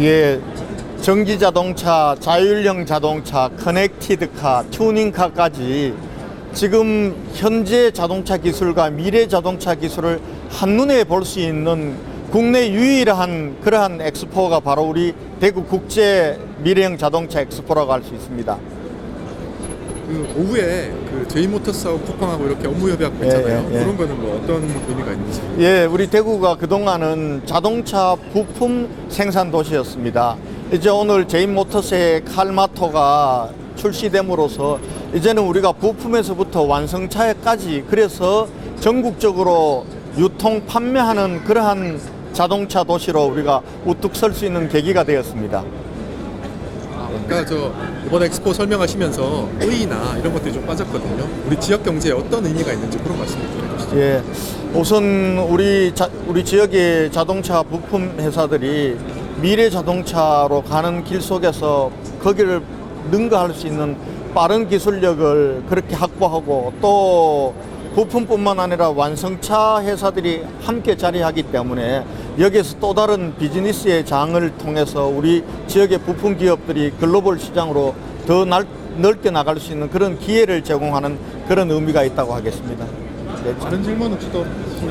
예, 전기 자동차, 자율형 자동차, 커넥티드카, 튜닝카까지 지금 현재 자동차 기술과 미래 자동차 기술을 한눈에 볼 수 있는 국내 유일한 그러한 엑스포가 바로 우리 대구 국제 미래형 자동차 엑스포라고 할 수 있습니다. 그 오후에 그 제이모터스하고 쿠팡하고 이렇게 업무 협약하고 있잖아요. 예, 예, 예. 그런 거는 뭐 어떤 의미가 있는지. 예, 우리 대구가 그동안은 자동차 부품 생산 도시였습니다. 이제 오늘 제인모터스의 칼마토가 출시됨으로써 이제는 우리가 부품에서부터 완성차까지 그래서 전국적으로 유통 판매하는 그러한 자동차 도시로 우리가 우뚝 설 수 있는 계기가 되었습니다. 아까 저 이번 엑스포 설명하시면서 의의나 이런 것들이 좀 빠졌거든요. 우리 지역 경제에 어떤 의미가 있는지 그런 말씀 좀 해주시죠. 예, 우선 우리 자, 우리 지역의 자동차 부품 회사들이 미래 자동차로 가는 길 속에서 거기를 능가할 수 있는 빠른 기술력을 그렇게 확보하고 또 부품뿐만 아니라 완성차 회사들이 함께 자리하기 때문에 여기에서 또 다른 비즈니스의 장을 통해서 우리 지역의 부품 기업들이 글로벌 시장으로 더 날- 넓게 나갈 수 있는 그런 기회를 제공하는 그런 의미가 있다고 하겠습니다. 네, 다른 질문 혹시 또